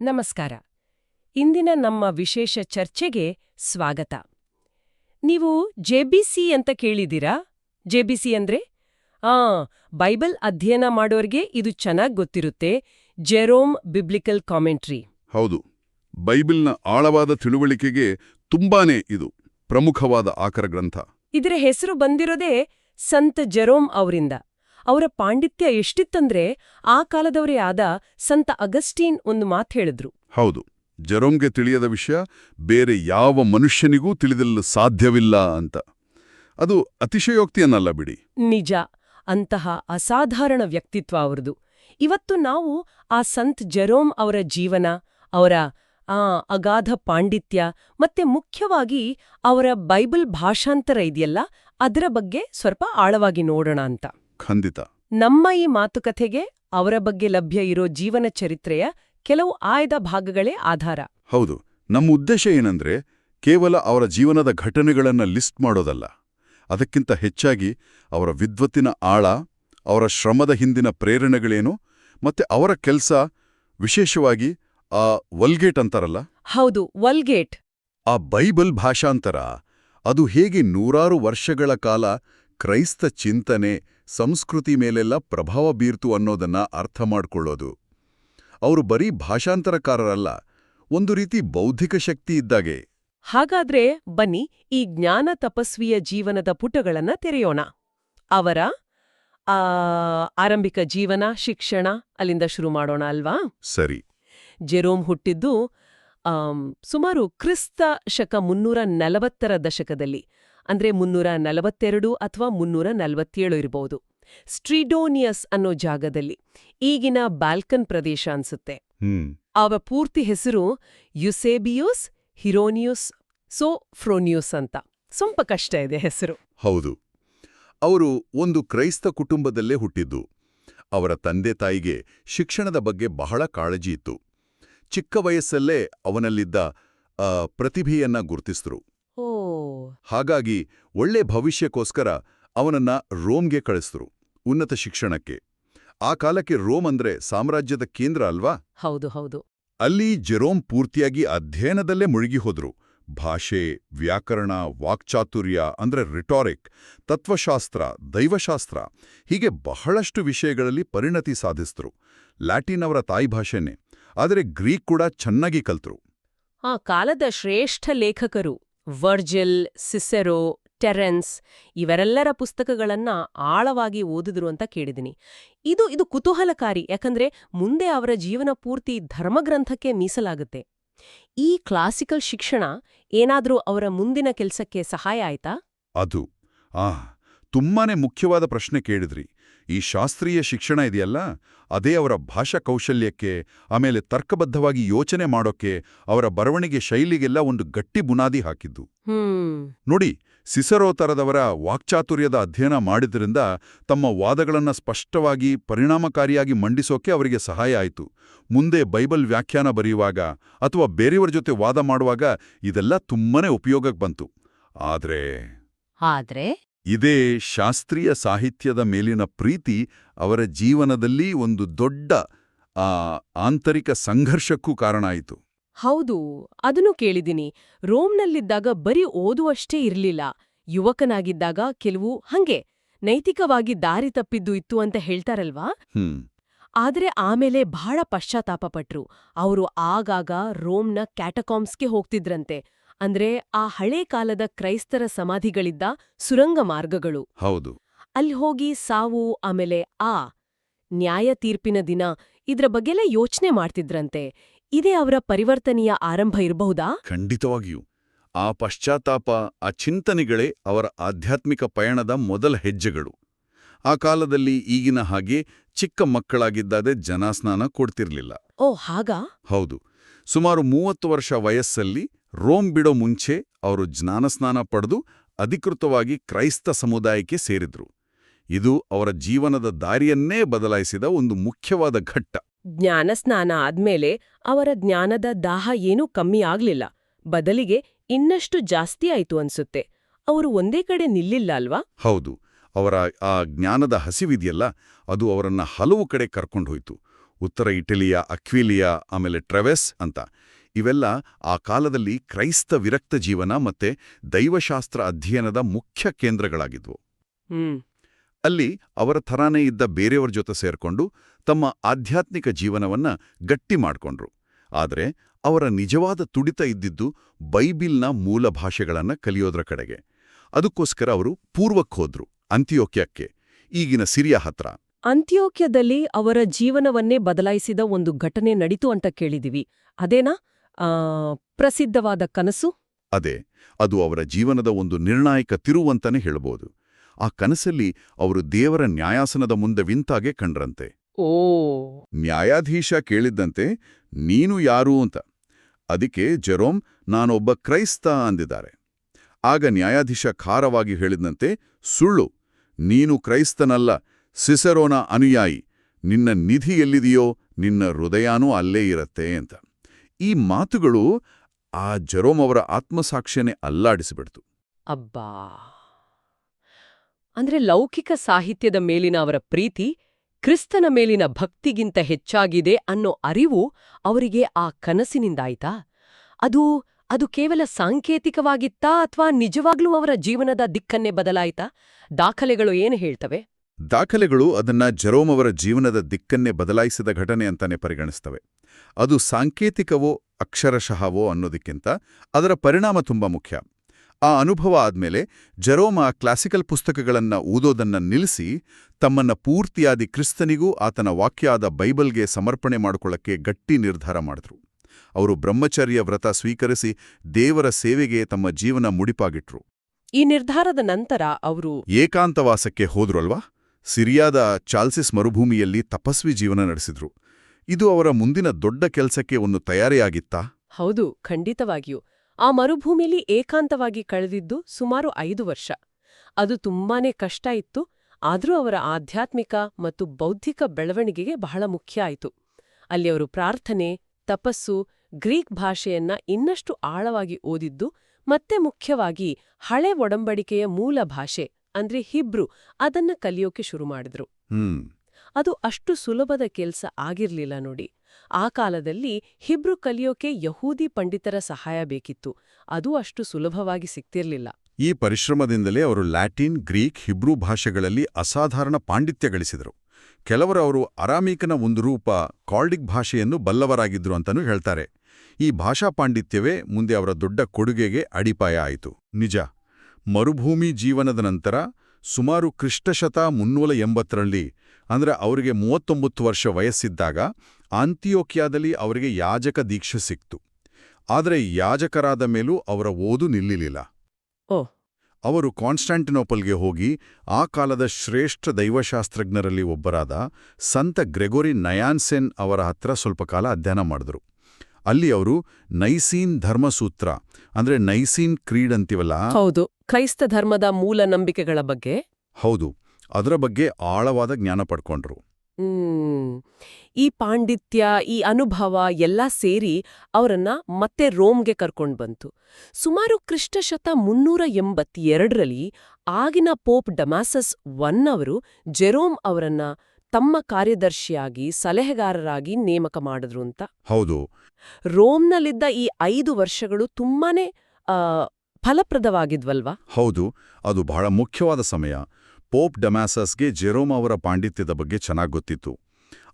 ನಮಸ್ಕಾರ. ಇಂದಿನ ನಮ್ಮ ವಿಶೇಷ ಚರ್ಚೆಗೆ ಸ್ವಾಗತ. ನೀವು ಜೆಬಿಸಿ ಅಂತ ಕೇಳಿದಿರಾ ಜೆಬಿಸಿ ಅಂದ್ರೆ? ಆ ಬೈಬಲ್ ಅಧ್ಯಯನ ಮಾಡೋರ್ಗೆ ಇದು ಚೆನ್ನಾಗ್ ಗೊತ್ತಿರುತ್ತೆ. Jerome biblical commentary. ಹೌದು. ಬೈಬಲ್ನ ಆಳವಾದ ತಿಳುವಳಿಕೆಗೆ ತುಂಬಾನೇ ಇದು ಪ್ರಮುಖವಾದ ಆಕರ ಗ್ರಂಥ. ಇದರ ಹೆಸರು ಬಂದಿರೋದೇ ಸಂತ ಜೆರೋಮ್ ಅವರಿಂದ. ಅವರ ಪಾಂಡಿತ್ಯ ಎಷ್ಟಿತ್ತಂದ್ರೆ ಆ ಕಾಲದವರೇ ಆದ ಸಂತ ಅಗಸ್ಟೀನ್ ಒಂದು ಮಾತು ಹೇಳಿದ್ರು. ಹೌದು ಜರೋಮ್ಗೆ ತಿಳಿಯದ ವಿಷಯ ಬೇರೆ ಯಾವ ಮನುಷ್ಯನಿಗೂ ತಿಳಿದಲು ಸಾಧ್ಯವಿಲ್ಲ ಅಂತ. ಅದು ಅತಿಶಯೋಕ್ತಿಯನ್ನಲ್ಲ ಬಿಡಿ. ನಿಜ ಅಂತಹ ಅಸಾಧಾರಣ ವ್ಯಕ್ತಿತ್ವ ಅವರದು. ಇವತ್ತು ನಾವು ಆ ಸಂತ್ ಜೆರೋಮ್ ಅವರ ಜೀವನ ಅವರ ಆ ಅಗಾಧ ಪಾಂಡಿತ್ಯ ಮತ್ತೆ ಮುಖ್ಯವಾಗಿ ಅವರ ಬೈಬಲ್ ಭಾಷಾಂತರ ಇದೆಯಲ್ಲ ಅದರ ಬಗ್ಗೆ ಸ್ವಲ್ಪ ಆಳವಾಗಿ ನೋಡೋಣ ಅಂತ. ಖಂಡಿತ. ನಮ್ಮ ಈ ಮಾತುಕತೆಗೆ ಅವರ ಬಗ್ಗೆ ಲಭ್ಯ ಇರೋ ಜೀವನ ಚರಿತ್ರೆಯ ಕೆಲವು ಆಯ್ದ ಭಾಗಗಳೇ ಆಧಾರ. ಹೌದು ನಮ್ಮ ಉದ್ದೇಶ ಏನಂದ್ರೆ ಕೇವಲ ಅವರ ಜೀವನದ ಘಟನೆಗಳನ್ನ ಲಿಸ್ಟ್ ಮಾಡೋದಲ್ಲ. ಅದಕ್ಕಿಂತ ಹೆಚ್ಚಾಗಿ ಅವರ ವಿದ್ವತ್ತಿನ ಆಳ ಅವರ ಶ್ರಮದ ಹಿಂದಿನ ಪ್ರೇರಣೆಗಳೇನು ಮತ್ತೆ ಅವರ ಕೆಲಸ ವಿಶೇಷವಾಗಿ ಆ ವಲ್ಗೇಟ್ ಅಂತಾರಲ್ಲ? ಹೌದು ವಲ್ಗೇಟ್. ಆ ಬೈಬಲ್ ಭಾಷಾಂತರ ಅದು ಹೇಗೆ ನೂರಾರು ವರ್ಷಗಳ ಕಾಲ ಕ್ರೈಸ್ತ ಚಿಂತನೆ ಸಂಸ್ಕೃತಿ ಮೇಲೆಲ್ಲ ಪ್ರಭಾವ ಬೀರ್ತು ಅನ್ನೋದನ್ನ ಅರ್ಥ ಮಾಡ್ಕೊಳ್ಳೋದು. ಅವರು ಬರೀ ಭಾಷಾಂತರಕಾರರಲ್ಲ ಒಂದು ರೀತಿ ಬೌದ್ಧಿಕ ಶಕ್ತಿ ಇದ್ದಾಗೆ. ಹಾಗಾದ್ರೆ ಬನ್ನಿ ಈ ಜ್ಞಾನ ತಪಸ್ವಿಯ ಜೀವನದ ಪುಟಗಳನ್ನ ತೆರೆಯೋಣ. ಅವರ ಆ ಆರಂಭಿಕ ಜೀವನ ಶಿಕ್ಷಣ ಅಲ್ಲಿಂದ ಶುರು ಮಾಡೋಣ ಅಲ್ವಾ? ಸರಿ. ಜೆರೋಮ್ ಹುಟ್ಟಿದ್ದು ಸುಮಾರು ಕ್ರಿಸ್ತ ಶಕ ಮುನ್ನೂರ ನಲವತ್ತರ ದಶಕದಲ್ಲಿ. ಅಂದ್ರೆ ಮುನ್ನೂರ ನಲವತ್ತೆರಡು ಅಥವಾ ಮುನ್ನೂರ ನಲವತ್ತೇಳು ಇರಬಹುದು ಸ್ಟ್ರಿಡೋನಿಯಸ್ ಅನ್ನೋ ಜಾಗದಲ್ಲಿ ಈಗಿನ ಬ್ಯಾಲ್ಕನ್ ಪ್ರದೇಶ ಅನ್ಸುತ್ತೆ. ಹ್ಮ್. ಅವ ಪೂರ್ತಿ ಹೆಸರು ಯುಸೇಬಿಯೂಸ್ ಹಿರೋನಿಯೂಸ್ ಸೋ ಫ್ರೋನಿಯೂಸ್ ಅಂತ. ಸ್ವಲ್ಪ ಕಷ್ಟ ಇದೆ ಹೆಸರು. ಹೌದು. ಅವರು ಒಂದು ಕ್ರೈಸ್ತ ಕುಟುಂಬದಲ್ಲೇ ಹುಟ್ಟಿದ್ದು. ಅವರ ತಂದೆ ತಾಯಿಗೆ ಶಿಕ್ಷಣದ ಬಗ್ಗೆ ಬಹಳ ಕಾಳಜಿ ಇತ್ತು. ಚಿಕ್ಕ ವಯಸ್ಸಲ್ಲೇ ಅವನಲ್ಲಿದ್ದ ಪ್ರತಿಭೆಯನ್ನ ಗುರುತಿಸಿದ್ರು ಹಾಗಾಗಿ ಒಳ್ಳೆ ಭವಿಷ್ಯಕ್ಕೋಸ್ಕರ ಅವನನ್ನ ರೋಮ್ಗೆ ಕಳಿಸಿದ್ರು ಉನ್ನತ ಶಿಕ್ಷಣಕ್ಕೆ. ಆ ಕಾಲಕ್ಕೆ ರೋಮ್ ಅಂದ್ರೆ ಸಾಮ್ರಾಜ್ಯದ ಕೇಂದ್ರ ಅಲ್ವಾ? ಹೌದು ಹೌದು. ಅಲ್ಲಿ ಜೆರೋಮ್ ಪೂರ್ತಿಯಾಗಿ ಅಧ್ಯಯನದಲ್ಲೇ ಮುಳುಗಿ ಹೋದ್ರು ಭಾಷೆ ವ್ಯಾಕರಣ ವಾಕ್ಚಾತುರ್ಯ ಅಂದ್ರೆ ರಿಟಾರಿಕ್ ತತ್ವಶಾಸ್ತ್ರ ದೈವಶಾಸ್ತ್ರ ಹೀಗೆ ಬಹಳಷ್ಟು ವಿಷಯಗಳಲ್ಲಿ ಪರಿಣತಿ ಸಾಧಿಸಿದ್ರು. ಲ್ಯಾಟಿನ್ ಅವರ ತಾಯಿ ಭಾಷೆನೇ ಆದರೆ ಗ್ರೀಕ್ ಕೂಡ ಚೆನ್ನಾಗಿ ಕಲ್ತರು. ಆ ಕಾಲದ ಶ್ರೇಷ್ಠ ಲೇಖಕರು. ವರ್ಜಿಲ್, ಸಿಸೆರೋ, ಟೆರೆನ್ಸ್ ಇವರೆಲ್ಲರ ಪುಸ್ತಕಗಳನ್ನ ಆಳವಾಗಿ ಓದಿದ್ರು ಅಂತ ಕೇಳಿದಿನಿ. ಇದು ಇದು ಕುತೂಹಲಕಾರಿ, ಯಾಕಂದ್ರೆ ಮುಂದೆ ಅವರ ಜೀವನ ಪೂರ್ತಿ ಧರ್ಮಗ್ರಂಥಕ್ಕೆ ಮೀಸಲಾಗುತ್ತೆ. ಈ ಕ್ಲಾಸಿಕಲ್ ಶಿಕ್ಷಣ ಏನಾದರೂ ಅವರ ಮುಂದಿನ ಕೆಲಸಕ್ಕೆ ಸಹಾಯ ಆಯ್ತಾ? ಅದು. ಆ ತುಂಬಾನೇ ಮುಖ್ಯವಾದ ಪ್ರಶ್ನೆ ಕೇಳಿದ್ರಿ. ಈ ಶಾಸ್ತ್ರೀಯ ಶಿಕ್ಷಣ ಇದೆಯಲ್ಲ? ಅದೇ ಅವರ ಭಾಷಾ ಕೌಶಲ್ಯಕ್ಕೆ ಆಮೇಲೆ ತರ್ಕಬದ್ಧವಾಗಿ ಯೋಚನೆ ಮಾಡೋಕ್ಕೆ ಅವರ ಬರವಣಿಗೆ ಶೈಲಿಗೆಲ್ಲ ಒಂದು ಗಟ್ಟಿ ಬುನಾದಿ ಹಾಕಿದ್ದು. ನೋಡಿ ಸಿಸರೋ ತರದವರ ವಾಕ್ಚಾತುರ್ಯದ ಅಧ್ಯಯನ ಮಾಡಿದ್ರಿಂದ ತಮ್ಮ ವಾದಗಳನ್ನು ಸ್ಪಷ್ಟವಾಗಿ ಪರಿಣಾಮಕಾರಿಯಾಗಿ ಮಂಡಿಸೋಕೆ ಅವರಿಗೆ ಸಹಾಯ ಆಯಿತು. ಮುಂದೆ ಬೈಬಲ್ ವ್ಯಾಖ್ಯಾನ ಬರೆಯುವಾಗ ಅಥವಾ ಬೇರೆಯವರ ಜೊತೆ ವಾದ ಮಾಡುವಾಗ ಇದೆಲ್ಲ ತುಂಬನೇ ಉಪಯೋಗಕ್ಕೆ ಬಂತು. ಆದರೆ ಆದ್ರೆ? ಇದೇ ಶಾಸ್ತ್ರೀಯ ಸಾಹಿತ್ಯದ ಮೇಲಿನ ಪ್ರೀತಿ ಅವರ ಜೀವನದಲ್ಲಿ ಒಂದು ದೊಡ್ಡ ಆ ಆಂತರಿಕ ಸಂಘರ್ಷಕ್ಕೂ ಕಾರಣ ಆಯಿತು. ಹೌದು ಅದನ್ನು ಕೇಳಿದ್ದೀನಿ. ರೋಮ್ನಲ್ಲಿದ್ದಾಗ ಬರೀ ಓದುವಷ್ಟೇ ಇರಲಿಲ್ಲ. ಯುವಕನಾಗಿದ್ದಾಗ ಕೆಲವು ಹಂಗೆ ನೈತಿಕವಾಗಿ ದಾರಿ ತಪ್ಪಿದ್ದು ಇತ್ತು ಅಂತ ಹೇಳ್ತಾರಲ್ವಾ? ಆದರೆ ಆದ್ರೆ ಆಮೇಲೆ ಬಹಳ ಪಶ್ಚಾತ್ತಾಪಪಟ್ರು ಅವರು ಆಗಾಗ ರೋಮ್ನ ಕ್ಯಾಟಕಾಮ್ಸ್ಗೆ ಹೋಗ್ತಿದ್ರಂತೆ. ಅಂದ್ರೆ ಆ ಹಳೇ ಕಾಲದ ಕ್ರೈಸ್ತರ ಸಮಾಧಿಗಳಿದ್ದ ಸುರಂಗ ಮಾರ್ಗಗಳು. ಹೌದು. ಅಲ್ಲಿ ಹೋಗಿ ಸಾವು ಆಮೇಲೆ ಆ ನ್ಯಾಯ ತೀರ್ಪಿನ ದಿನ ಇದ್ರ ಬಗ್ಗೆಲ್ಲ ಯೋಚನೆ ಮಾಡ್ತಿದ್ರಂತೆ. ಇದೇ ಅವರ ಪರಿವರ್ತನೆಯ ಆರಂಭ ಇರಬಹುದಾ? ಖಂಡಿತವಾಗಿಯೂ. ಆ ಪಶ್ಚಾತ್ತಾಪ ಆ ಚಿಂತನೆಗಳೇ ಅವರ ಆಧ್ಯಾತ್ಮಿಕ ಪಯಣದ ಮೊದಲ ಹೆಜ್ಜೆಗಳು. ಆ ಕಾಲದಲ್ಲಿ ಈಗಿನ ಹಾಗೆ ಚಿಕ್ಕ ಮಕ್ಕಳಾಗಿದ್ದಾದೆ ಜನಸ್ನಾನ ಕೊಡ್ತಿರ್ಲಿಲ್ಲ. ಓ ಹಾಗಾ? ಹೌದು. ಸುಮಾರು ಮೂವತ್ತು ವರ್ಷ ವಯಸ್ಸಲ್ಲಿ ರೋಮ್ ಬಿಡೋ ಮುಂಚೆ ಅವರು ಜ್ಞಾನಸ್ನಾನ ಪಡೆದು ಅಧಿಕೃತವಾಗಿ ಕ್ರೈಸ್ತ ಸಮುದಾಯಕ್ಕೆ ಸೇರಿದ್ರು. ಇದು ಅವರ ಜೀವನದ ದಾರಿಯನ್ನೇ ಬದಲಾಯಿಸಿದ ಒಂದು ಮುಖ್ಯವಾದ ಘಟ್ಟ. ಜ್ಞಾನಸ್ನಾನ ಆದ್ಮೇಲೆ ಅವರ ಜ್ಞಾನದ ದಾಹ ಏನೂ ಕಮ್ಮಿ ಆಗ್ಲಿಲ್ಲ. ಬದಲಿಗೆ ಇನ್ನಷ್ಟು ಜಾಸ್ತಿ ಆಯ್ತು ಅನ್ಸುತ್ತೆ. ಅವರು ಒಂದೇ ಕಡೆ ನಿಲ್ಲಿಲ್ಲ ಅಲ್ವಾ? ಹೌದು. ಅವರ ಆ ಜ್ಞಾನದ ಹಸಿವಿದೆಯಲ್ಲ ಅದು ಅವರನ್ನ ಹಲವು ಕಡೆ ಕರ್ಕೊಂಡು ಹೋಯ್ತು ಉತ್ತರ ಇಟಲಿಯ ಅಕ್ವಿಲಿಯಾ ಆಮೇಲೆ ಟ್ರೆವೆಸ್ ಅಂತ. ಇವೆಲ್ಲ ಆ ಕಾಲದಲ್ಲಿ ಕ್ರೈಸ್ತ ವಿರಕ್ತ ಜೀವನ ಮತ್ತೆ ದೈವಶಾಸ್ತ್ರ ಅಧ್ಯಯನದ ಮುಖ್ಯ ಕೇಂದ್ರಗಳಾಗಿದ್ವು. ಅಲ್ಲಿ ಅವರ ಥರಾನೇ ಇದ್ದ ಬೇರೆಯವರ ಜೊತೆ ಸೇರ್ಕೊಂಡು ತಮ್ಮ ಆಧ್ಯಾತ್ಮಿಕ ಜೀವನವನ್ನ ಗಟ್ಟಿ ಮಾಡ್ಕೊಂಡ್ರು. ಆದರೆ ಅವರ ನಿಜವಾದ ತುಡಿತ ಇದ್ದಿದ್ದು ಬೈಬಿಲ್ನ ಮೂಲ ಭಾಷೆಗಳನ್ನ ಕಲಿಯೋದ್ರ ಕಡೆಗೆ. ಅದಕ್ಕೋಸ್ಕರ ಅವರು ಪೂರ್ವಕ್ಕೆ ಹೋದ್ರು ಅಂತ್ಯೋಕ್ಯಕ್ಕೆ ಈಗಿನ ಸಿರಿಯಾ ಹತ್ರ. ಅಂತ್ಯೋಕ್ಯದಲ್ಲಿ ಅವರ ಜೀವನವನ್ನೇ ಬದಲಾಯಿಸಿದ ಒಂದು ಘಟನೆ ನಡೀತು ಅಂತ ಕೇಳಿದಿವಿ. ಅದೇನಾ? ಪ್ರಸಿದ್ಧವಾದ ಕನಸು? ಅದೇ ಅದು ಅವರ ಜೀವನದ ಒಂದು ನಿರ್ಣಾಯಕ ತಿರುವಂತನೇ ಹೇಳಬಹುದು ಆ ಕನಸಲ್ಲಿ ಅವರು ದೇವರ ನ್ಯಾಯಾಸನದ ಮುಂದೆ ವಿಂತಾಗೆ ಕಂಡ್ರಂತೆ. ಓ. ನ್ಯಾಯಾಧೀಶ ಕೇಳಿದ್ದಂತೆ ನೀನು ಯಾರು ಅಂತ? ಅದಕ್ಕೆ ಜೆರೋಮ್ ನಾನೊಬ್ಬ ಕ್ರೈಸ್ತ ಅಂದಿದ್ದಾರೆ. ಆಗ ನ್ಯಾಯಾಧೀಶ ಖಾರವಾಗಿ ಹೇಳಿದಂತೆ ಸುಳ್ಳು. ನೀನು ಕ್ರೈಸ್ತನಲ್ಲ ಸಿಸರೋನ ಅನುಯಾಯಿ. ನಿನ್ನ ನಿಧಿ ಎಲ್ಲಿದೆಯೋ ನಿನ್ನ ಹೃದಯಾನೂ ಅಲ್ಲೇ ಇರತ್ತೆ ಅಂತ. ಈ ಮಾತುಗಳು ಆ ಜರೋಮ್ ಅವರ ಆತ್ಮಸಾಕ್ಷ್ಯನೇ ಅಲ್ಲಾಡಿಸಿಬಿಡ್ತು. ಅಬ್ಬಾ! ಅಂದ್ರೆ ಲೌಕಿಕ ಸಾಹಿತ್ಯದ ಮೇಲಿನ ಅವರ ಪ್ರೀತಿ ಕ್ರಿಸ್ತನ ಮೇಲಿನ ಭಕ್ತಿಗಿಂತ ಹೆಚ್ಚಾಗಿದೆ ಅನ್ನೋ ಅರಿವು ಅವರಿಗೆ ಆ ಕನಸಿನಿಂದಾಯ್ತಾ? ಅದು ಅದು ಕೇವಲ ಸಾಂಕೇತಿಕವಾಗಿತ್ತಾ ಅಥವಾ ನಿಜವಾಗ್ಲೂ ಅವರ ಜೀವನದ ದಿಕ್ಕನ್ನೇ ಬದಲಾಯಿತಾ? ದಾಖಲೆಗಳು ಏನು ಹೇಳ್ತವೆ? ದಾಖಲೆಗಳು ಅದನ್ನ ಜರೋಮ್ ಅವರ ಜೀವನದ ದಿಕ್ಕನ್ನೇ ಬದಲಾಯಿಸಿದ ಘಟನೆ ಅಂತಾನೆ ಪರಿಗಣಿಸ್ತವೆ. ಅದು ಸಾಂಕೇತಿಕವೋ ಅಕ್ಷರಶಃವೋ ಅನ್ನೋದಕ್ಕಿಂತ ಅದರ ಪರಿಣಾಮ ತುಂಬಾ ಮುಖ್ಯ. ಆ ಅನುಭವ ಆದ್ಮೇಲೆ ಜರೋಮ ಕ್ಲಾಸಿಕಲ್ ಪುಸ್ತಕಗಳನ್ನ ಓದೋದನ್ನ ನಿಲ್ಲಿಸಿ ತಮ್ಮನ್ನ ಪೂರ್ತಿಯಾದಿ ಕ್ರಿಸ್ತನಿಗೂ ಆತನ ವಾಕ್ಯಾದ ಬೈಬಲ್ಗೆ ಸಮರ್ಪಣೆ ಮಾಡಿಕೊಳ್ಳಕ್ಕೆ ಗಟ್ಟಿ ನಿರ್ಧಾರ ಮಾಡಿದ್ರು. ಅವರು ಬ್ರಹ್ಮಚರ್ಯ ವ್ರತ ಸ್ವೀಕರಿಸಿ ದೇವರ ಸೇವೆಗೆ ತಮ್ಮ ಜೀವನ ಮುಡಿಪಾಗಿಟ್ರು. ಈ ನಿರ್ಧಾರದ ನಂತರ ಅವರು ಏಕಾಂತವಾಸಕ್ಕೆ ಹೋದ್ರಲ್ವಾ ಸಿರಿಯಾದ ಚಾಲ್ಸಿಸ್ ಮರುಭೂಮಿಯಲ್ಲಿ ತಪಸ್ವಿ ಜೀವನ ನಡೆಸಿದ್ರು. ಇದು ಅವರ ಮುಂದಿನ ದೊಡ್ಡ ಕೆಲಸಕ್ಕೆ ಒಂದು ತಯಾರಿಯಾಗಿತ್ತಾ? ಹೌದು ಖಂಡಿತವಾಗಿಯೂ. ಆ ಮರುಭೂಮಿಲಿ ಏಕಾಂತವಾಗಿ ಕಳೆದಿದ್ದು ಸುಮಾರು ಐದು ವರ್ಷ. ಅದು ತುಂಬಾನೇ ಕಷ್ಟ ಇತ್ತು ಆದರೂ ಅವರ ಆಧ್ಯಾತ್ಮಿಕ ಮತ್ತು ಬೌದ್ಧಿಕ ಬೆಳವಣಿಗೆಗೆ ಬಹಳ ಮುಖ್ಯ ಆಯಿತು. ಅಲ್ಲಿ ಅವರು ಪ್ರಾರ್ಥನೆ ತಪಸ್ಸು ಗ್ರೀಕ್ ಭಾಷೆಯನ್ನ ಇನ್ನಷ್ಟು ಆಳವಾಗಿ ಓದಿದ್ದು ಮತ್ತೆ ಮುಖ್ಯವಾಗಿ ಹಳೆ ಒಡಂಬಡಿಕೆಯ ಮೂಲ ಭಾಷೆ ಅಂದ್ರೆ ಹಿಬ್ರು ಅದನ್ನ ಕಲಿಯೋಕೆ ಶುರು ಮಾಡಿದ್ರು. ಹ್ಮ್. ಅದು ಅಷ್ಟು ಸುಲಭದ ಕೆಲಸ ಆಗಿರ್ಲಿಲ್ಲ ನೋಡಿ. ಆ ಕಾಲದಲ್ಲಿ ಹಿಬ್ರು ಕಲಿಯೋಕೆ ಯಹೂದಿ ಪಂಡಿತರ ಸಹಾಯ ಬೇಕಿತ್ತು. ಅದು ಅಷ್ಟು ಸುಲಭವಾಗಿ ಸಿಗ್ತಿರ್ಲಿಲ್ಲ. ಈ ಪರಿಶ್ರಮದಿಂದಲೇ ಅವರು ಲ್ಯಾಟಿನ್, ಗ್ರೀಕ್, ಹಿಬ್ರೂ ಭಾಷೆಗಳಲ್ಲಿ ಅಸಾಧಾರಣ ಪಾಂಡಿತ್ಯ ಗಳಿಸಿದರು ಕೆಲವರು ಅವರು ಅರಾಮೀಕನ ಒಂದು ರೂಪ ಕಾಲ್ಡಿಕ್ ಭಾಷೆಯನ್ನು ಬಲ್ಲವರಾಗಿದ್ರು ಅಂತನೂ ಹೇಳ್ತಾರೆ. ಈ ಭಾಷಾ ಪಾಂಡಿತ್ಯವೇ ಮುಂದೆ ಅವರ ದೊಡ್ಡ ಕೊಡುಗೆಗೆ ಅಡಿಪಾಯ ಆಯಿತು. ನಿಜ, ಮರುಭೂಮಿ ಜೀವನದ ನಂತರ ಸುಮಾರು ಕ್ರಿಷ್ಟಶತ ಮುನ್ನೂಲ ಎಂಬತ್ತರಲ್ಲಿ ಅಂದ್ರೆ ಅವರಿಗೆ ಮೂವತ್ತೊಂಬತ್ತು ವರ್ಷ ವಯಸ್ಸಿದ್ದಾಗ ಆಂತಿಯೋಕ್ಯಾದಲ್ಲಿ ಅವರಿಗೆ ಯಾಜಕ ದೀಕ್ಷೆ ಸಿಕ್ತು. ಆದರೆ ಯಾಜಕರಾದ ಮೇಲೂ ಅವರ ಓದು ನಿಲ್ಲಿಲಿಲ್ಲ. ಓ. ಅವರು ಕಾನ್ಸ್ಟಾಂಟಿನೋಪಲ್ಗೆ ಹೋಗಿ ಆ ಕಾಲದ ಶ್ರೇಷ್ಠ ದೈವಶಾಸ್ತ್ರಜ್ಞರಲ್ಲಿ ಒಬ್ಬರಾದ ಸಂತ ಗ್ರೆಗೋರಿ ನಯಾನ್ಸೆನ್ ಅವರ ಹತ್ರ ಸ್ವಲ್ಪ ಕಾಲ ಅಧ್ಯಯನ ಮಾಡಿದ್ರು. ಅಲ್ಲಿ ಅವರು ನೈಸೀನ್ ಧರ್ಮಸೂತ್ರ ಅಂದ್ರೆ ನೈಸೀನ್ ಕ್ರೀಡ್ ಅಂತೀವಲ್ಲ? ಹೌದು. ಕ್ರೈಸ್ತ ಧರ್ಮದ ಮೂಲ ನಂಬಿಕೆಗಳ ಬಗ್ಗೆ? ಹೌದು. ಅದರ ಬಗ್ಗೆ ಆಳವಾದ ಜ್ಞಾನ ಪಡ್ಕೊಂಡ್ರು. ಈ ಪಾಂಡಿತ್ಯ ಈ ಅನುಭವ ಎಲ್ಲ ಸೇರಿ ಅವರನ್ನ ಮತ್ತೆ ರೋಮ್ಗೆ ಕರ್ಕೊಂಡು ಬಂತು. ಸುಮಾರು ಕ್ರಿಷ್ಟಶತ ಮುನ್ನೂರ ಎಂಬತ್ತೆರಡರಲ್ಲಿ ಆಗಿನ ಪೋಪ್ ಡಮಾಸಸ್ ಒನ್ ಅವರು ಜೆರೋಮ್ ಅವರನ್ನ ತಮ್ಮ ಕಾರ್ಯದರ್ಶಿಯಾಗಿ ಸಲಹೆಗಾರರಾಗಿ ನೇಮಕ ಮಾಡಿದ್ರು ಅಂತ. ಹೌದು. ರೋಮ್ನಲ್ಲಿದ್ದ ಈ ಐದು ವರ್ಷಗಳು ತುಂಬಾನೇ ಫಲಪ್ರದವಾಗಿದ್ವಲ್ವಾ? ಹೌದು. ಅದು ಬಹಳ ಮುಖ್ಯವಾದ ಸಮಯ. ಪೋಪ್ ಡಮ್ಯಾಸಸ್ಗೆ ಜೆರೋಮ್ ಅವರ ಪಾಂಡಿತ್ಯದ ಬಗ್ಗೆ ಚೆನ್ನಾಗಿ ಗೊತ್ತಿತ್ತು.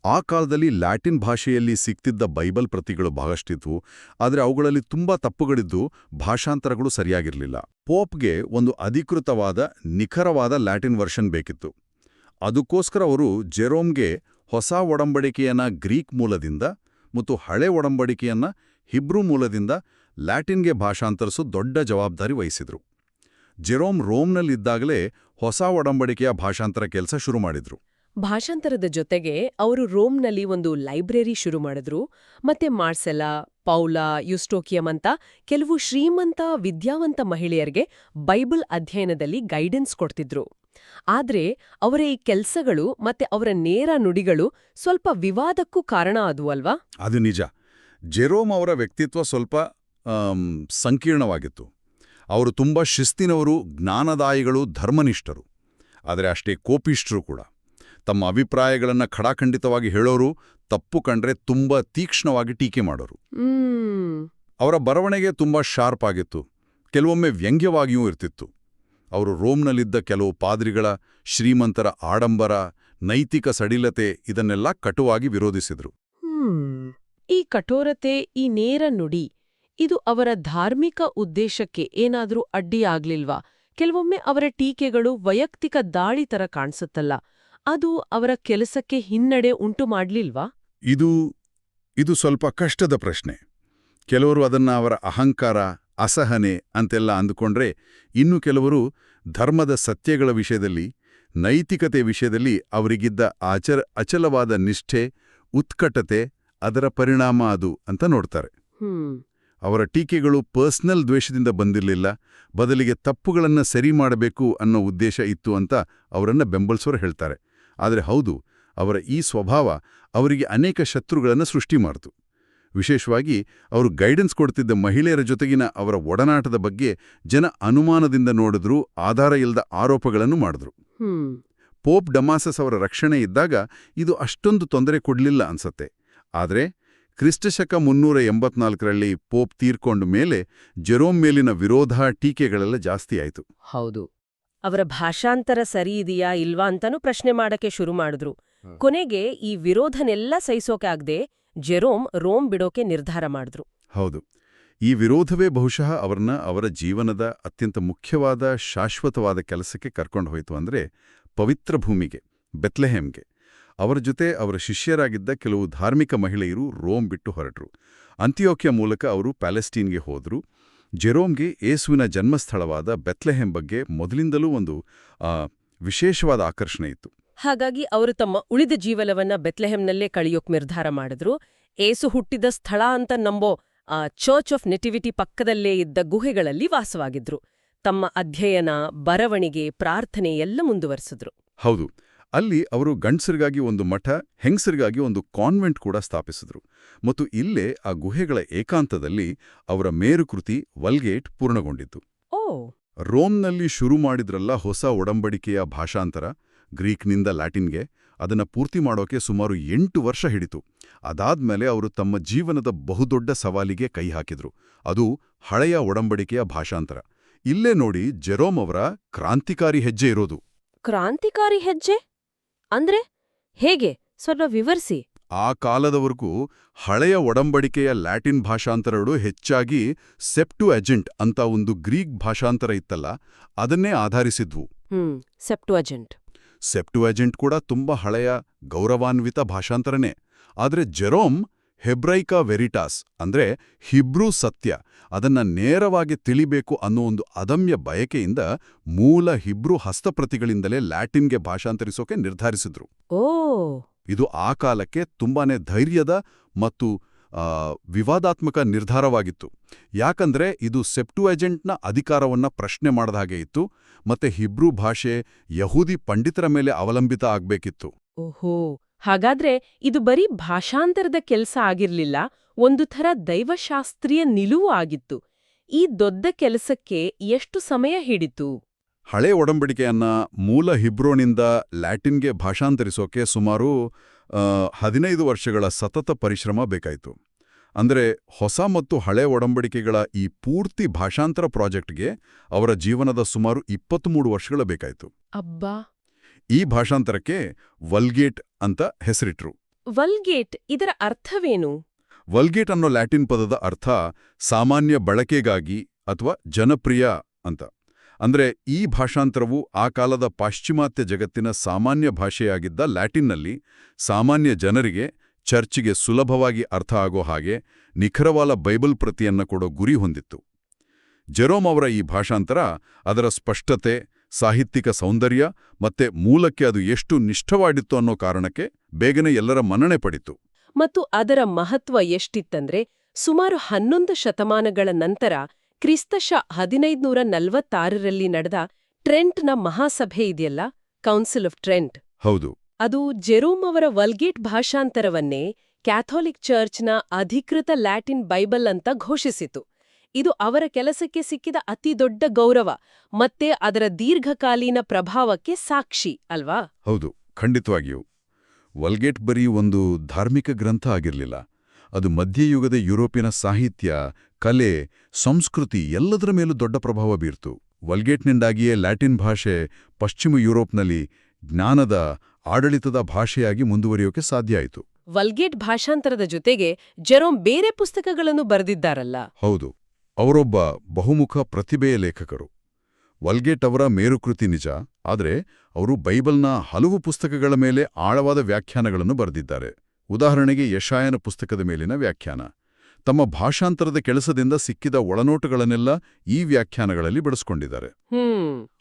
ಆ ಕಾಲದಲ್ಲಿ ಲ್ಯಾಟಿನ್ ಭಾಷೆಯಲ್ಲಿ ಸಿಕ್ತಿದ್ದ ಬೈಬಲ್ ಪ್ರತಿಗಳು ಬಹಳಷ್ಟಿದ್ವು, ಆದರೆ ಅವುಗಳಲ್ಲಿ ತುಂಬಾ ತಪ್ಪುಗಳಿದ್ದು ಭಾಷಾಂತರಗಳು ಸರಿಯಾಗಿರಲಿಲ್ಲ. ಪೋಪ್ಗೆ ಒಂದು ಅಧಿಕೃತವಾದ, ನಿಖರವಾದ ಲ್ಯಾಟಿನ್ ವರ್ಷನ್ ಬೇಕಿತ್ತು. ಅದಕ್ಕೋಸ್ಕರ ಅವರು ಜೆರೋಮ್ಗೆ ಹೊಸ ಒಡಂಬಡಿಕೆಯನ್ನ ಗ್ರೀಕ್ ಮೂಲದಿಂದ ಮತ್ತು ಹಳೆ ಒಡಂಬಡಿಕೆಯನ್ನ ಹಿಬ್ರೂ ಮೂಲದಿಂದ ಲ್ಯಾಟಿನ್ಗೆ ಭಾಷಾಂತರಿಸೋ ದೊಡ್ಡ ಜವಾಬ್ದಾರಿ ವಹಿಸಿದ್ರು. ಜೆರೋಮ್ ರೋಮ್ನಲ್ಲಿದ್ದಾಗಲೇ ಹೊಸ ಒಡಂಬಡಿಕೆಯ ಭಾಷಾಂತರ ಕೆಲಸ ಶುರು ಮಾಡಿದ್ರು. ಭಾಷಾಂತರದ ಜೊತೆಗೆ ಅವರು ರೋಮ್ನಲ್ಲಿ ಒಂದು ಲೈಬ್ರರಿ ಶುರು ಮಾಡಿದ್ರು. ಮತ್ತೆ ಮಾರ್ಸೆಲಾ ಪೌಲಾ ಯುಸ್ಟೋಕಿಯಂ ಅಂತ ಕೆಲವು ಶ್ರೀಮಂತ ವಿದ್ಯಾವಂತ ಮಹಿಳೆಯರಿಗೆ ಬೈಬಲ್ ಅಧ್ಯಯನದಲ್ಲಿ ಗೈಡೆನ್ಸ್ ಕೊಡ್ತಿದ್ರು. ಆದ್ರೆ ಅವರ ಈ ಕೆಲಸಗಳು ಮತ್ತೆ ಅವರ ನೇರ ನುಡಿಗಳು ಸ್ವಲ್ಪ ವಿವಾದಕ್ಕೂ ಕಾರಣ ಅದು ಅಲ್ವಾ? ಅದು ನಿಜ. ಜೆರೋಮ್ ಅವರ ವ್ಯಕ್ತಿತ್ವ ಸ್ವಲ್ಪ ಸಂಕೀರ್ಣವಾಗಿತ್ತು. ಅವರು ತುಂಬ ಶಿಸ್ತಿನವರು ಜ್ಞಾನದಾಯಿಗಳು ಧರ್ಮನಿಷ್ಠರು. ಆದರೆ ಅಷ್ಟೇ ಕೋಪಿಷ್ಠರು ಕೂಡ. ತಮ್ಮ ಅಭಿಪ್ರಾಯಗಳನ್ನು ಖಡಾಖಂಡಿತವಾಗಿ ಹೇಳೋರು ತಪ್ಪು ಕಂಡ್ರೆ ತುಂಬಾ ತೀಕ್ಷ್ಣವಾಗಿ ಟೀಕೆ ಮಾಡೋರು. ಅವರ ಬರವಣಿಗೆ ತುಂಬಾ ಶಾರ್ಪ್ ಆಗಿತ್ತು. ಕೆಲವೊಮ್ಮೆ ವ್ಯಂಗ್ಯವಾಗಿಯೂ ಇರ್ತಿತ್ತು. ಅವರು ರೋಮ್ನಲ್ಲಿದ್ದ ಕೆಲವು ಪಾದ್ರಿಗಳ ಶ್ರೀಮಂತರ ಆಡಂಬರ ನೈತಿಕ ಸಡಿಲತೆ ಇದನ್ನೆಲ್ಲ ಕಟುವಾಗಿ ವಿರೋಧಿಸಿದರು. ಈ ಕಠೋರತೆ ಈ ನೇರ ನುಡಿ ಇದು ಅವರ ಧಾರ್ಮಿಕ ಉದ್ದೇಶಕ್ಕೆ ಏನಾದರೂ ಅಡ್ಡಿಯಾಗ್ಲಿಲ್ವಾ ಕೆಲವೊಮ್ಮೆ ಅವರ ಟೀಕೆಗಳು ವೈಯಕ್ತಿಕ ದಾಳಿ ತರ ಕಾಣಿಸುತ್ತಲ್ಲ. ಅದು ಅವರ ಕೆಲಸಕ್ಕೆ ಹಿನ್ನಡೆ ಉಂಟು ಮಾಡ್ಲಿಲ್ವಾ? ಇದು ಇದು ಸ್ವಲ್ಪ ಕಷ್ಟದ ಪ್ರಶ್ನೆ. ಕೆಲವರು ಅದನ್ನ ಅವರ ಅಹಂಕಾರ ಅಸಹನೆ ಅಂತೆಲ್ಲ ಅಂದುಕೊಂಡ್ರೆ ಇನ್ನು ಕೆಲವರು ಧರ್ಮದ ಸತ್ಯಗಳ ವಿಷಯದಲ್ಲಿ ನೈತಿಕತೆ ವಿಷಯದಲ್ಲಿ ಅವರಿಗಿದ್ದ ಆಚರ ಅಚಲವಾದ ನಿಷ್ಠೆ ಉತ್ಕಟತೆ ಅದರ ಪರಿಣಾಮ ಅದು ಅಂತ ನೋಡ್ತಾರೆ. ಹ್ಮ್. ಅವರ ಟೀಕೆಗಳು ಪರ್ಸ್ನಲ್ ದ್ವೇಷದಿಂದ ಬಂದಿರಲಿಲ್ಲ ಬದಲಿಗೆ ತಪ್ಪುಗಳನ್ನು ಸರಿ ಮಾಡಬೇಕು ಅನ್ನೋ ಉದ್ದೇಶ ಇತ್ತು ಅಂತ ಅವರನ್ನು ಬೆಂಬಲಿಸೋರು ಹೇಳ್ತಾರೆ. ಆದರೆ ಹೌದು ಅವರ ಈ ಸ್ವಭಾವ ಅವರಿಗೆ ಅನೇಕ ಶತ್ರುಗಳನ್ನು ಸೃಷ್ಟಿ ಮಾಡಿತು. ವಿಶೇಷವಾಗಿ ಅವರು ಗೈಡೆನ್ಸ್ ಕೊಡ್ತಿದ್ದ ಮಹಿಳೆಯರ ಜೊತೆಗಿನ ಅವರ ಒಡನಾಟದ ಬಗ್ಗೆ ಜನ ಅನುಮಾನದಿಂದ ನೋಡಿದ್ರು ಆಧಾರ ಇಲ್ಲದ ಆರೋಪಗಳನ್ನು ಮಾಡಿದ್ರು. ಪೋಪ್ ಡಮಾಸಸ್ ಅವರ ರಕ್ಷಣೆ ಇದ್ದಾಗ ಇದು ಅಷ್ಟೊಂದು ತೊಂದರೆ ಕೊಡಲಿಲ್ಲ ಅನ್ಸತ್ತೆ. ಆದರೆ ಕ್ರಿಸ್ತಶಕ ಮುನ್ನೂರ ಎಂಬತ್ನಾಲ್ಕರಲ್ಲಿ ಪೋಪ್ ತೀರ್ಕೊಂಡ ಮೇಲೆ ಜೆರೋಮ್ ಮೇಲಿನ ವಿರೋಧ ಟೀಕೆಗಳೆಲ್ಲ ಜಾಸ್ತಿ ಆಯಿತು. ಹೌದು. ಅವರ ಭಾಷಾಂತರ ಸರಿ ಇದೆಯಾ ಇಲ್ವಾ ಅಂತನೂ ಪ್ರಶ್ನೆ ಮಾಡಕ್ಕೆ ಶುರು ಮಾಡಿದ್ರು. ಕೊನೆಗೆ ಈ ವಿರೋಧನೆಲ್ಲ ಸಹಿಸೋಕೆ ಆಗದೆ ಜೆರೋಮ್ ರೋಮ್ ಬಿಡೋಕೆ ನಿರ್ಧಾರ ಮಾಡಿದ್ರು. ಹೌದು. ಈ ವಿರೋಧವೇ ಬಹುಶಃ ಅವರನ್ನ ಅವರ ಜೀವನದ ಅತ್ಯಂತ ಮುಖ್ಯವಾದ ಶಾಶ್ವತವಾದ ಕೆಲಸಕ್ಕೆ ಕರ್ಕೊಂಡು ಹೋಯಿತು ಅಂದ್ರೆ ಪವಿತ್ರ ಭೂಮಿಗೆ ಬೆತ್ಲೆಹೆಮ್ಗೆ. ಅವರ ಜೊತೆ ಅವರ ಶಿಷ್ಯರಾಗಿದ್ದ ಕೆಲವು ಧಾರ್ಮಿಕ ಮಹಿಳೆಯರು ರೋಮ್ ಬಿಟ್ಟು ಹೊರಟರು. ಅಂತ್ಯೋಕ್ಯ ಮೂಲಕ ಅವರು ಪ್ಯಾಲೆಸ್ಟೀನ್ಗೆ ಹೋದರು. ಜೆರೋಮ್ಗೆ ಏಸುವಿನ ಜನ್ಮಸ್ಥಳವಾದ ಬೆತ್ಲೆಹೆಮ್ ಬಗ್ಗೆ ಮೊದಲಿಂದಲೂ ಒಂದು ವಿಶೇಷವಾದ ಆಕರ್ಷಣೆ ಇತ್ತು. ಹಾಗಾಗಿ ಅವರು ತಮ್ಮ ಉಳಿದ ಜೀವನವನ್ನ ಬೆತ್ಲೆಹೆಂನಲ್ಲೇ ಕಳೆಯೋಕ್ ನಿರ್ಧಾರ ಮಾಡಿದ್ರು. ಏಸು ಹುಟ್ಟಿದ ಸ್ಥಳ ಅಂತ ನಂಬೋ ಆ ಚರ್ಚ್ ಆಫ್ ನೆಟಿವಿಟಿ ಪಕ್ಕದಲ್ಲೇ ಇದ್ದ ಗುಹೆಗಳಲ್ಲಿ ವಾಸವಾಗಿದ್ರು. ತಮ್ಮ ಅಧ್ಯಯನ ಬರವಣಿಗೆ ಪ್ರಾರ್ಥನೆ ಎಲ್ಲ ಮುಂದುವರಿಸಿದ್ರು. ಹೌದು. ಅಲ್ಲಿ ಅವರು ಗಂಡಸರಿಗಾಗಿ ಒಂದು ಮಠ ಹೆಂಗಸರಿಗಾಗಿ ಒಂದು ಕಾನ್ವೆಂಟ್ ಕೂಡ ಸ್ಥಾಪಿಸಿದ್ರು. ಮತ್ತು ಇಲ್ಲೇ ಆ ಗುಹೆಗಳ ಏಕಾಂತದಲ್ಲಿ ಅವರ ಮೇರುಕೃತಿ ವಲ್ಗೇಟ್ ಪೂರ್ಣಗೊಂಡಿತ್ತು. ಓ! ರೋಮ್ನಲ್ಲಿ ಶುರು ಮಾಡಿದ್ರಲ್ಲ ಹೊಸ ಒಡಂಬಡಿಕೆಯ ಭಾಷಾಂತರ ಗ್ರೀಕ್ನಿಂದ ಲ್ಯಾಟಿನ್ಗೆ ಅದನ್ನ ಪೂರ್ತಿ ಮಾಡೋಕೆ ಸುಮಾರು ಎಂಟು ವರ್ಷ ಹಿಡಿತು. ಅದಾದ್ಮೇಲೆ ಅವರು ತಮ್ಮ ಜೀವನದ ಬಹುದೊಡ್ಡ ಸವಾಲಿಗೆ ಕೈ ಹಾಕಿದ್ರು. ಅದು ಹಳೆಯ ಒಡಂಬಡಿಕೆಯ ಭಾಷಾಂತರ. ಇಲ್ಲೇ ನೋಡಿ ಜೆರೋಮ್ ಅವರ ಕ್ರಾಂತಿಕಾರಿ ಹೆಜ್ಜೆ ಇರೋದು. ಕ್ರಾಂತಿಕಾರಿ ಹೆಜ್ಜೆ? ಅಂದ್ರೆ ಹೇಗೆ? ಸ್ವಲ್ಪ ವಿವರಿಸಿ. ಆ ಕಾಲದವರೆಗೂ ಹಳೆಯ ಒಡಂಬಡಿಕೆಯ ಲ್ಯಾಟಿನ್ ಭಾಷಾಂತರಗಳು ಹೆಚ್ಚಾಗಿ ಸೆಪ್ಟು ಎಜೆಂಟ್ ಅಂತ ಒಂದು ಗ್ರೀಕ್ ಭಾಷಾಂತರ ಇತ್ತಲ್ಲ ಅದನ್ನೇ ಆಧರಿಸಿದ್ವು. ಸೆಪ್ಟು ಅಜೆಂಟ್ ಸೆಪ್ಟು ಎಜೆಂಟ್ ಕೂಡ ತುಂಬಾ ಹಳೆಯ ಗೌರವಾನ್ವಿತ ಭಾಷಾಂತರನೇ. ಆದರೆ ಜೆರೋಮ್ ಹೆಬ್ರೈಕಾ ವೆರಿಟಾಸ್ ಅಂದ್ರೆ ಹಿಬ್ರೂ ಸತ್ಯ. ಅದನ್ನ ನೇರವಾಗಿ ತಿಳಿಬೇಕು ಅನ್ನೋ ಒಂದು ಅದಮ್ಯ ಬಯಕೆಯಿಂದ ಮೂಲ ಹಿಬ್ರೂ ಹಸ್ತಪ್ರತಿಗಳಿಂದಲೇ ಲ್ಯಾಟಿನ್ಗೆ ಭಾಷಾಂತರಿಸೋಕೆ ನಿರ್ಧರಿಸಿದ್ರು. ಓ! ಇದು ಆ ಕಾಲಕ್ಕೆ ತುಂಬಾನೇ ಧೈರ್ಯದ ಮತ್ತು ವಿವಾದಾತ್ಮಕ ನಿರ್ಧಾರವಾಗಿತ್ತು. ಯಾಕಂದ್ರೆ ಇದು ಸೆಪ್ಟುಎಜೆಂಟ್ನ ಅಧಿಕಾರವನ್ನ ಪ್ರಶ್ನೆ ಮಾಡದ ಹಾಗೆ ಇತ್ತು ಮತ್ತೆ ಹಿಬ್ರೂ ಭಾಷೆ ಯಹೂದಿ ಪಂಡಿತರ ಮೇಲೆ ಅವಲಂಬಿತ ಆಗಬೇಕಿತ್ತು. ಓಹೋ! ಹಾಗಾದ್ರೆ ಇದು ಬರೀ ಭಾಷಾಂತರದ ಕೆಲಸ ಆಗಿರ್ಲಿಲ್ಲ ಒಂದು ಥರ ದೈವಶಾಸ್ತ್ರೀಯ ನಿಲುವು ಆಗಿತ್ತು. ಈ ದೊಡ್ಡ ಕೆಲಸಕ್ಕೆ ಎಷ್ಟು ಸಮಯ ಹಿಡಿತು? ಹಳೆ ಒಡಂಬಡಿಕೆಯನ್ನ ಮೂಲ ಹಿಬ್ರೋನಿಂದ ಲ್ಯಾಟಿನ್ಗೆ ಭಾಷಾಂತರಿಸೋಕೆ ಸುಮಾರು ಹದಿನೈದು ವರ್ಷಗಳ ಸತತ ಪರಿಶ್ರಮ ಬೇಕಾಯಿತು. ಅಂದ್ರೆ ಹೊಸ ಮತ್ತು ಹಳೆ ಒಡಂಬಡಿಕೆಗಳ ಈ ಪೂರ್ತಿ ಭಾಷಾಂತರ ಪ್ರಾಜೆಕ್ಟ್ಗೆ ಅವರ ಜೀವನದ ಸುಮಾರು ಇಪ್ಪತ್ತ್ಮೂರು ವರ್ಷಗಳ ಬೇಕಾಯಿತು. ಅಬ್ಬಾ! ಈ ಭಾಷಾಂತರಕ್ಕೆ ವಲ್ಗೇಟ್ ಅಂತ ಹೆಸರಿಟ್ರು. ವಲ್ಗೇಟ್ ಇದರ ಅರ್ಥವೇನು? ವಲ್ಗೇಟ್ ಅನ್ನೋ ಲ್ಯಾಟಿನ್ ಪದದ ಅರ್ಥ ಸಾಮಾನ್ಯ ಬಳಕೆಗಾಗಿ ಅಥವಾ ಜನಪ್ರಿಯ ಅಂತ. ಅಂದ್ರೆ ಈ ಭಾಷಾಂತರವು ಆ ಕಾಲದ ಪಾಶ್ಚಿಮಾತ್ಯ ಜಗತ್ತಿನ ಸಾಮಾನ್ಯ ಭಾಷೆಯಾಗಿದ್ದ ಲ್ಯಾಟಿನ್ನಲ್ಲಿ ಸಾಮಾನ್ಯ ಜನರಿಗೆ ಚರ್ಚಿಗೆ ಸುಲಭವಾಗಿ ಅರ್ಥ ಆಗೋ ಹಾಗೆ ನಿಖರವಾದ ಬೈಬಲ್ ಪ್ರತಿಯನ್ನ ಕೊಡೋ ಗುರಿ ಹೊಂದಿತ್ತು. ಜೆರೋಮ್ ಅವರ ಈ ಭಾಷಾಂತರ ಅದರ ಸ್ಪಷ್ಟತೆ ಸಾಹಿತ್ಯಿಕ ಸೌಂದರ್ಯ ಮತ್ತೆ ಮೂಲಕ್ಕೆ ಅದು ಎಷ್ಟು ನಿಷ್ಠವಾಗಿತ್ತು ಅನ್ನೋ ಕಾರಣಕ್ಕೆ ಬೇಗನೆ ಎಲ್ಲರ ಮನ್ನಣೆ ಪಡಿತು. ಮತ್ತು ಅದರ ಮಹತ್ವ ಎಷ್ಟಿತ್ತಂದ್ರೆ ಸುಮಾರು ಹನ್ನೊಂದು ಶತಮಾನಗಳ ನಂತರ ಕ್ರಿಸ್ತಶ ಹದಿನೈದುನೂರ ನಲವತ್ತಾರರಲ್ಲಿ ನಡೆದ ಟ್ರೆಂಟ್ನ ಮಹಾಸಭೆ ಇದೆಯಲ್ಲ ಕೌನ್ಸಿಲ್ ಆಫ್ ಟ್ರೆಂಟ್ ಹೌದು. ಅದು ಜೆರೋಮ್ ಅವರ ವಲ್ಗೇಟ್ ಭಾಷಾಂತರವನ್ನೇ ಕ್ಯಾಥೋಲಿಕ್ ಚರ್ಚ್ನ ಅಧಿಕೃತ ಲ್ಯಾಟಿನ್ ಬೈಬಲ್ ಅಂತ ಘೋಷಿಸಿತು. ಇದು ಅವರ ಕೆಲಸಕ್ಕೆ ಸಿಕ್ಕಿದ ಅತಿ ದೊಡ್ಡ ಗೌರವ ಮತ್ತೆ ಅದರ ದೀರ್ಘಕಾಲೀನ ಪ್ರಭಾವಕ್ಕೆ ಸಾಕ್ಷಿ ಅಲ್ವಾ? ಹೌದು ಖಂಡಿತವಾಗಿಯೂ. ವಲ್ಗೇಟ್ ಬರೀ ಒಂದು ಧಾರ್ಮಿಕ ಗ್ರಂಥ ಆಗಿರಲಿಲ್ಲ. ಅದು ಮಧ್ಯಯುಗದ ಯುರೋಪಿನ ಸಾಹಿತ್ಯ ಕಲೆ ಸಂಸ್ಕೃತಿ ಎಲ್ಲದರ ಮೇಲೂ ದೊಡ್ಡ ಪ್ರಭಾವ ಬೀರ್ತು. ವಲ್ಗೇಟ್ನಿಂದಾಗಿಯೇ ಲ್ಯಾಟಿನ್ ಭಾಷೆ ಪಶ್ಚಿಮ ಯುರೋಪ್ನಲ್ಲಿ ಜ್ಞಾನದ ಆಡಳಿತದ ಭಾಷೆಯಾಗಿ ಮುಂದುವರಿಯೋಕೆ ಸಾಧ್ಯ ಆಯಿತು. ವಲ್ಗೇಟ್ ಭಾಷಾಂತರದ ಜೊತೆಗೆ ಜೆರೋಮ್ ಬೇರೆ ಪುಸ್ತಕಗಳನ್ನು ಬರೆದಿದ್ದಾರಲ್ಲ? ಹೌದು. ಅವರೊಬ್ಬ ಬಹುಮುಖ ಪ್ರತಿಭೆಯ ಲೇಖಕರು. ವಲ್ಗೇಟ್ ಅವರ ಮೇರುಕೃತಿ ನಿಜ ಆದರೆ ಅವರು ಬೈಬಲ್ನ ಹಲವು ಪುಸ್ತಕಗಳ ಮೇಲೆ ಆಳವಾದ ವ್ಯಾಖ್ಯಾನಗಳನ್ನು ಬರೆದಿದ್ದಾರೆ. ಉದಾಹರಣೆಗೆ ಯಶಾಯನ ಪುಸ್ತಕದ ಮೇಲಿನ ವ್ಯಾಖ್ಯಾನ. ತಮ್ಮ ಭಾಷಾಂತರದ ಕೆಲಸದಿಂದ ಸಿಕ್ಕಿದ ಒಳನೋಟಗಳನ್ನೆಲ್ಲ ಈ ವ್ಯಾಖ್ಯಾನಗಳಲ್ಲಿ ಬಳಸಿಕೊಂಡಿದ್ದಾರೆ.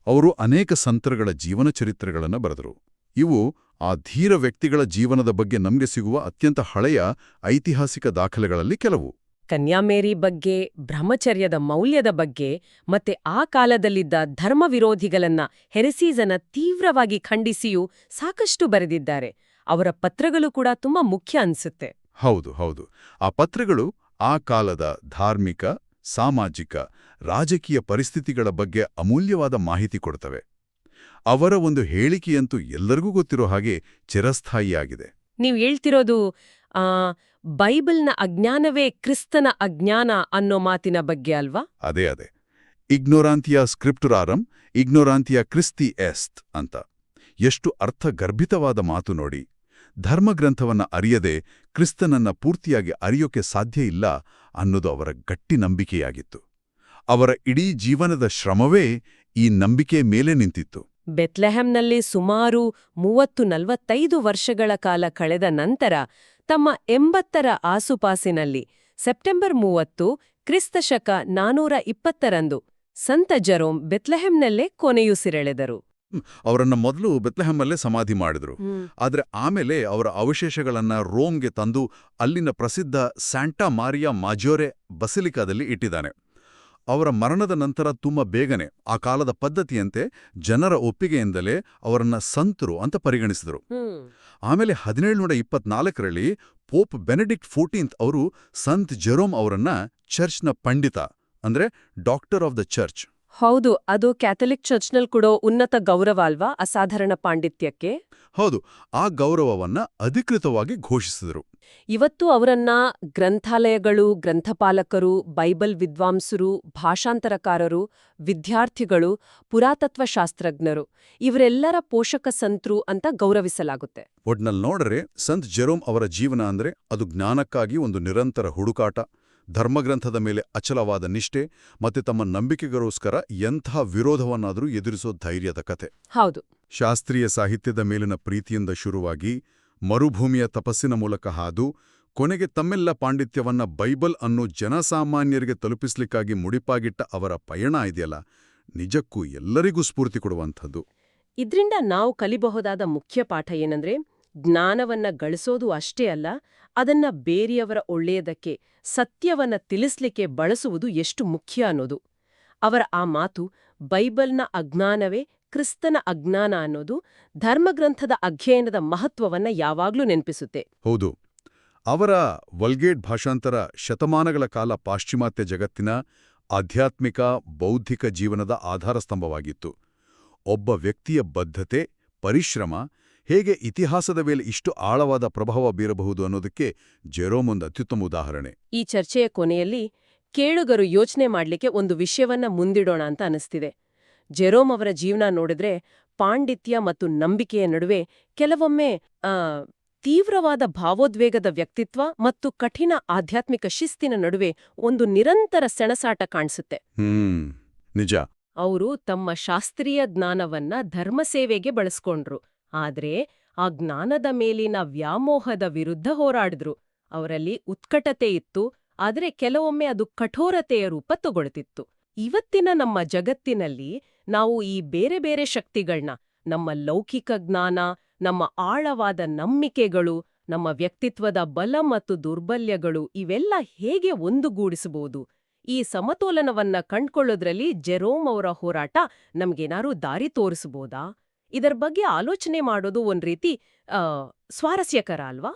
ಅವರು ಅನೇಕ ಸಂತರಗಳ ಜೀವನ ಚರಿತ್ರೆಗಳನ್ನು ಬರೆದರು. ಇವು ಆ ಧೀರ ವ್ಯಕ್ತಿಗಳ ಜೀವನದ ಬಗ್ಗೆ ನಮಗೆ ಸಿಗುವ ಅತ್ಯಂತ ಹಳೆಯ ಐತಿಹಾಸಿಕ ದಾಖಲೆಗಳಲ್ಲಿ ಕೆಲವು. ಕನ್ಯಾಮೇರಿ ಬಗ್ಗೆ ಬ್ರಹ್ಮಚರ್ಯದ ಮೌಲ್ಯದ ಬಗ್ಗೆ ಮತ್ತೆ ಆ ಕಾಲದಲ್ಲಿದ್ದ ಧರ್ಮ ವಿರೋಧಿಗಳನ್ನ ಹೆರೆಸೀಸನ ತೀವ್ರವಾಗಿ ಖಂಡಿಸಿಯೂ ಸಾಕಷ್ಟು ಬರೆದಿದ್ದಾರೆ. ಅವರ ಪತ್ರಗಳು ಕೂಡ ತುಂಬಾ ಮುಖ್ಯ ಅನ್ಸುತ್ತೆ. ಹೌದು ಹೌದು. ಆ ಪತ್ರಗಳು ಆ ಕಾಲದ ಧಾರ್ಮಿಕ ಸಾಮಾಜಿಕ ರಾಜಕೀಯ ಪರಿಸ್ಥಿತಿಗಳ ಬಗ್ಗೆ ಅಮೂಲ್ಯವಾದ ಮಾಹಿತಿ ಕೊಡ್ತವೆ. ಅವರ ಒಂದು ಹೇಳಿಕೆಯಂತೂ ಎಲ್ಲರಿಗೂ ಗೊತ್ತಿರೋ ಹಾಗೆ ಚಿರಸ್ಥಾಯಿಯಾಗಿದೆ. ನೀವು ಹೇಳ್ತಿರೋದು ಆ ಬೈಬಲ್ನ ಅಜ್ಞಾನವೇ ಕ್ರಿಸ್ತನ ಅಜ್ಞಾನ ಅನ್ನೋ ಮಾತಿನ ಬಗ್ಗೆ ಅಲ್ವಾ? ಅದೇ ಅದೇ. ಇಗ್ನೋರಾಂತಿಯ ಸ್ಕ್ರಿಪ್ಟುರಾರಂ, ಇಗ್ನೋರಾಂತಿಯ ಕ್ರಿಸ್ತಿ ಎಸ್ಟ್ ಅಂತ. ಎಷ್ಟು ಅರ್ಥಗರ್ಭಿತವಾದ ಮಾತು ನೋಡಿ. ಧರ್ಮಗ್ರಂಥವನ್ನ ಅರಿಯದೆ ಕ್ರಿಸ್ತನನ್ನ ಪೂರ್ತಿಯಾಗಿ ಅರಿಯೋಕೆ ಸಾಧ್ಯ ಇಲ್ಲ ಅನ್ನೋದು ಅವರ ಗಟ್ಟಿ ನಂಬಿಕೆಯಾಗಿತ್ತು. ಅವರ ಇಡೀ ಜೀವನದ ಶ್ರಮವೇ ಈ ನಂಬಿಕೆ ಮೇಲೆ ನಿಂತಿತ್ತು. ಬೆತ್ಲೆಹೆಂನಲ್ಲಿ ಸುಮಾರು ಮೂವತ್ತು ನಲವತ್ತೈದು ವರ್ಷಗಳ ಕಾಲ ಕಳೆದ ನಂತರ ತಮ್ಮ ಎಂಬತ್ತರ ಆಸುಪಾಸಿನಲ್ಲಿ ಸೆಪ್ಟೆಂಬರ್ ಮೂವತ್ತು ಕ್ರಿಸ್ತಶಕ ನಾನೂರ ಇಪ್ಪತ್ತರಂದು ಸಂತ ಜರೋಮ್ ಬೆತ್ಲೆಹೆಂನಲ್ಲೇ ಕೊನೆಯುಸಿರೆಳೆದರು ಅವರನ್ನ ಮೊದಲು ಬೆತ್ಲೆಹಮ್ಮಲ್ಲೇ ಸಮಾಧಿ ಮಾಡಿದ್ರು. ಆದರೆ ಆಮೇಲೆ ಅವರ ಅವಶೇಷಗಳನ್ನ ರೋಮ್ಗೆ ತಂದು ಅಲ್ಲಿನ ಪ್ರಸಿದ್ಧ ಸ್ಯಾಂಟಾ ಮಾರಿಯಾ ಮಾಜೋರೆ ಬಸಿಲಿಕಾದಲ್ಲಿ ಇಟ್ಟಿದ್ದಾನೆ. ಅವರ ಮರಣದ ನಂತರ ತುಂಬ ಬೇಗನೆ ಆ ಕಾಲದ ಪದ್ಧತಿಯಂತೆ ಜನರ ಒಪ್ಪಿಗೆಯಿಂದಲೇ ಅವರನ್ನ ಸಂತರು ಅಂತ ಪರಿಗಣಿಸಿದರು. ಆಮೇಲೆ ಹದಿನೇಳುನೂರ ಇಪ್ಪತ್ನಾಲ್ಕರಲ್ಲಿ ಪೋಪ್ ಬೆನೆಡಿಕ್ಟ್ ಫೋರ್ಟೀನ್ತ್ ಅವರು ಸಂತ್ ಜೆರೋಮ್ ಅವರನ್ನ ಚರ್ಚ್ನ ಪಂಡಿತ ಅಂದ್ರೆ ಡಾಕ್ಟರ್ ಆಫ್ ದ ಚರ್ಚ್. ಹೌದು ಅದು ಕ್ಯಾಥಲಿಕ್ ಚರ್ಚ್ನಲ್ಲಿ ಕೊಡೋ ಉನ್ನತ ಗೌರವ ಅಲ್ವಾ ಅಸಾಧಾರಣ ಪಾಂಡಿತ್ಯಕ್ಕೆ? ಹೌದು ಆ ಗೌರವವನ್ನ ಅಧಿಕೃತವಾಗಿ ಘೋಷಿಸಿದರು. ಇವತ್ತು ಅವರನ್ನ ಗ್ರಂಥಾಲಯಗಳು ಗ್ರಂಥಪಾಲಕರು ಬೈಬಲ್ ವಿದ್ವಾಂಸರು ಭಾಷಾಂತರಕಾರರು ವಿದ್ಯಾರ್ಥಿಗಳು ಪುರಾತತ್ವ ಶಾಸ್ತ್ರಜ್ಞರು ಇವರೆಲ್ಲರ ಪೋಷಕ ಸಂತರು ಅಂತ ಗೌರವಿಸಲಾಗುತ್ತೆ. ಒಟ್ನಲ್ಲಿ ನೋಡ್ರೆ ಸಂತ್ ಜೆರೋಮ್ ಅವರ ಜೀವನ ಅಂದ್ರೆ ಅದು ಜ್ಞಾನಕ್ಕಾಗಿ ಒಂದು ನಿರಂತರ ಹುಡುಕಾಟ ಧರ್ಮಗ್ರಂಥದ ಮೇಲೆ ಅಚಲವಾದ ನಿಷ್ಠೆ ಮತ್ತೆ ತಮ್ಮ ನಂಬಿಕೆಗೋಸ್ಕರ ಎಂಥ ವಿರೋಧವನ್ನಾದರೂ ಎದುರಿಸೋ ಧೈರ್ಯದ ಕತೆ ಹೌದು. ಶಾಸ್ತ್ರೀಯ ಸಾಹಿತ್ಯದ ಮೇಲಿನ ಪ್ರೀತಿಯಿಂದ ಶುರುವಾಗಿ ಮರುಭೂಮಿಯ ತಪಸ್ಸಿನ ಮೂಲಕ ಹಾದು ಕೊನೆಗೆ ತಮ್ಮೆಲ್ಲ ಪಾಂಡಿತ್ಯವನ್ನ ಬೈಬಲ್ ಅನ್ನೋ ಜನಸಾಮಾನ್ಯರಿಗೆ ತಲುಪಿಸ್ಲಿಕ್ಕಾಗಿ ಮುಡಿಪಾಗಿಟ್ಟ ಅವರ ಪಯಣ ಇದೆಯಲ್ಲ, ನಿಜಕ್ಕೂ ಎಲ್ಲರಿಗೂ ಸ್ಫೂರ್ತಿ ಕೊಡುವಂಥದ್ದು. ಇದ್ರಿಂದ ನಾವು ಕಲಿಬಹುದಾದ ಮುಖ್ಯ ಪಾಠ ಏನಂದ್ರೆ, ಜ್ಞಾನವನ್ನ ಗಳಿಸೋದು ಅಷ್ಟೇ ಅಲ್ಲ, ಅದನ್ನ ಬೇರೆಯವರ ಒಳ್ಳೆಯದಕ್ಕೆ, ಸತ್ಯವನ್ನ ತಿಳಿಸ್ಲಿಕ್ಕೆ ಬಳಸುವುದು ಎಷ್ಟು ಮುಖ್ಯ ಅನ್ನೋದು. ಅವರ ಆ ಮಾತು ಬೈಬಲ್ನ ಅಜ್ಞಾನವೇ ಕ್ರಿಸ್ತನ ಅಜ್ಞಾನ ಅನ್ನೋದು ಧರ್ಮಗ್ರಂಥದ ಅಧ್ಯಯನದ ಮಹತ್ವವನ್ನ ಯಾವಾಗ್ಲೂ ನೆನಪಿಸುತ್ತೆ. ಹೌದು. ಅವರ ವಲ್ಗೇಟ್ ಭಾಷಾಂತರ ಶತಮಾನಗಳ ಕಾಲ ಪಾಶ್ಚಿಮಾತ್ಯ ಜಗತ್ತಿನ ಆಧ್ಯಾತ್ಮಿಕ ಬೌದ್ಧಿಕ ಜೀವನದ ಆಧಾರಸ್ತಂಭವಾಗಿತ್ತು. ಒಬ್ಬ ವ್ಯಕ್ತಿಯ ಬದ್ಧತೆ ಪರಿಶ್ರಮ ಹೇಗೆ ಇತಿಹಾಸದ ಮೇಲೆ ಇಷ್ಟು ಆಳವಾದ ಪ್ರಭಾವ ಬೀರಬಹುದು ಅನ್ನೋದಕ್ಕೆ ಜೆರೋಮ್ ಒಂದು ಅತ್ಯುತ್ತಮ ಉದಾಹರಣೆ. ಈ ಚರ್ಚೆಯ ಕೊನೆಯಲ್ಲಿ ಕೇಳುಗರು ಯೋಚನೆ ಮಾಡ್ಲಿಕ್ಕೆ ಒಂದು ವಿಷಯವನ್ನ ಮುಂದಿಡೋಣ ಅಂತ ಅನಿಸ್ತಿದೆ. ಜೆರೋಮ್ ಅವರ ಜೀವನ ನೋಡಿದ್ರೆ ಪಾಂಡಿತ್ಯ ಮತ್ತು ನಂಬಿಕೆಯ ನಡುವೆ ಕೆಲವೊಮ್ಮೆ ಆ ತೀವ್ರವಾದ ಭಾವೋದ್ವೇಗದ ವ್ಯಕ್ತಿತ್ವ ಮತ್ತು ಕಠಿಣ ಆಧ್ಯಾತ್ಮಿಕ ಶಿಸ್ತಿನ ನಡುವೆ ಒಂದು ನಿರಂತರ ಸೆಣಸಾಟ ಕಾಣಿಸುತ್ತೆ. ನಿಜ. ಅವರು ತಮ್ಮ ಶಾಸ್ತ್ರೀಯ ಜ್ಞಾನವನ್ನ ಧರ್ಮಸೇವೆಗೆ ಬಳಸ್ಕೊಂಡ್ರು. ಆದ್ರೆ ಆ ಜ್ಞಾನದ ಮೇಲಿನ ವ್ಯಾಮೋಹದ ವಿರುದ್ಧ ಹೋರಾಡಿದ್ರು. ಅವರಲ್ಲಿ ಉತ್ಕಟತೆ ಇತ್ತು ಆದರೆ ಕೆಲವೊಮ್ಮೆ ಅದು ಕಠೋರತೆಯ ರೂಪ ತಗೊಳ್ತಿತ್ತು. ಇವತ್ತಿನ ನಮ್ಮ ಜಗತ್ತಿನಲ್ಲಿ ನಾವು ಈ ಬೇರೆ ಬೇರೆ ಶಕ್ತಿಗಳನ್ನ ನಮ್ಮ ಲೌಕಿಕ ಜ್ಞಾನ, ನಮ್ಮ ಆಳವಾದ ನಂಬಿಕೆಗಳು, ನಮ್ಮ ವ್ಯಕ್ತಿತ್ವದ ಬಲ ಮತ್ತು ದುರ್ಬಲ್ಯಗಳು ಇವೆಲ್ಲ ಹೇಗೆ ಒಂದುಗೂಡಿಸಬಹುದು? ಈ ಸಮತೋಲನವನ್ನ ಕಂಡುಕೊಳ್ಳೋದ್ರಲ್ಲಿ ಜೆರೋಮ್ ಅವರ ಹೋರಾಟ ನಮ್ಗೇನಾರೂ ದಾರಿ ತೋರಿಸಬಹುದಾ? ಇದರ ಬಗ್ಗೆ ಆಲೋಚನೆ ಮಾಡೋದು ಒಂದ್ ರೀತಿ ಸ್ವಾರಸ್ಯಕರ ಅಲ್ವಾ?